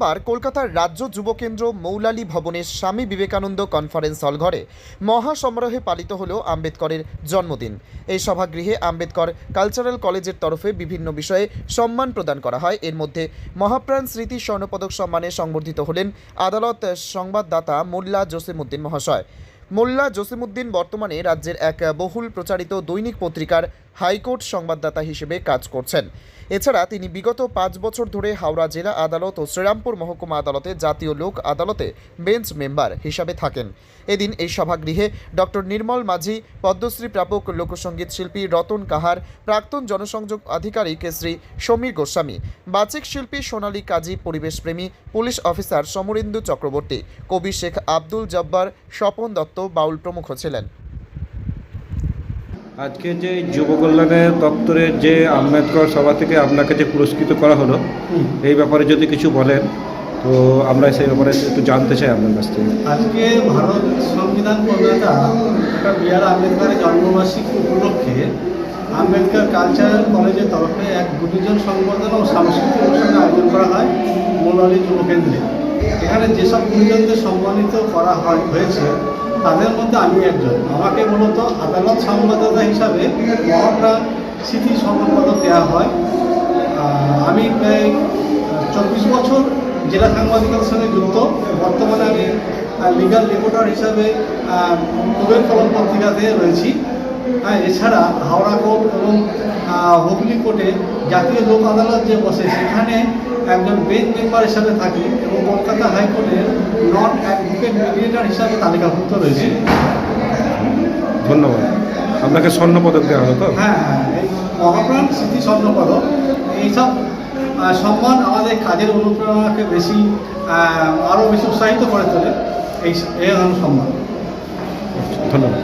সোমবার কলকাতার রাজ্য যুব কেন্দ্র মৌলালী ভবনের স্বামী বিবেকানন্দ কনফারেন্স হল ঘরে মহাসমারোহে পালিত হল আম্বেদকরের জন্মদিন। এই সভাগৃহে আম্বেদকর কালচারাল কলেজের তরফে বিভিন্ন বিষয়ে সম্মান প্রদান করা হয়। এর মধ্যে মহাপ্রাণ স্মৃতি স্বর্ণপদক সম্মানে সংবর্ধিত হলেন আদালত সংবাদদাতা মোল্লা জসিমউদ্দিন মহাশয়। মোল্লা জসিমউদ্দিন বর্তমানে রাজ্যের এক বহুল প্রচারিত দৈনিক পত্রিকার হাইকোর্ট সংবাদদাতা হিসেবে কাজ করছেন। এছাড়া তিনি বিগত পাঁচ বছর ধরে হাওড়া জেলা আদালত ও শ্রীরামপুর মহকুমা আদালতে জাতীয় লোক আদালতে বেঞ্চ মেম্বার হিসাবে থাকেন। এদিন এই সভাগৃহে ডক্টর নির্মল মাঝি, পদ্মশ্রী প্রাপক লোকসঙ্গীত শিল্পী রতন কাহার, প্রাক্তন জনসংযোগ আধিকারিক শ্রী সমীর গোস্বামী, বাচিক শিল্পী সোনালী কাজী, পরিবেশপ্রেমী, পুলিশ অফিসার সমরেন্দু চক্রবর্তী, কবি শেখ আব্দুল জব্বার, স্বপন দত্ত বাউল প্রমুখ ছিলেন। আজকে যে যুব কল্যাণের দপ্তরের যে আম্বেদকর সভা থেকে আপনাকে যে পুরস্কৃত করা হলো এই ব্যাপারে যদি কিছু বলেন তো আমরা সেই ব্যাপারে একটু জানতে চাই আপনার কাছ থেকে। আজকে ভারত সংবিধান প্রণেতা ডক্টর বি আর আম্বেদকরের জন্মবার্ষিকী উপলক্ষে আম্বেদকর কালচারাল কলেজের তরফে এক গুরুজন সংবর্ধনা ও সাংস্কৃতিক অনুষ্ঠানের আয়োজন করা হয় মৌলালী যুব কেন্দ্রে। এখানে যেসব গুরুজনদের সম্মানিত করা হয় হয়েছে তাদের মধ্যে আমি একজন। আমাকে মূলত আদালত সংবাদদাতা হিসাবে মহাপ্রাণ স্মৃতি সম্মানপদক দেওয়া হয়। আমি প্রায় চব্বিশ বছর জেলা সাংবাদিকতার সঙ্গে যুক্ত। বর্তমানে আমি লিগাল রিপোর্টার হিসাবে নোবেল কলম পত্রিকাতে রয়েছি। হ্যাঁ এছাড়া হাওড়া কোর্ট এবং হুগলি কোর্টে জাতীয় লোক আদালত যে বসে সেখানে একজন বেঞ্চ মেম্বার হিসাবে থাকে এবং কলকাতা হাইকোর্টের নন অ্যাডভোকেট মিডিয়েটার হিসাবে তালিকাভুক্ত রয়েছে। ধন্যবাদ। আপনাকে স্বর্ণ পদক দেওয়া হতো হ্যাঁ হ্যাঁ মহাপ্রাণ স্মৃতি স্বর্ণপদক। এইসব সম্মান আমাদের কাজের অনুপ্রেরণাকে বেশি আরও বেশি উৎসাহিত করে তোলে। এই এই ধরনের সম্মান। ধন্যবাদ।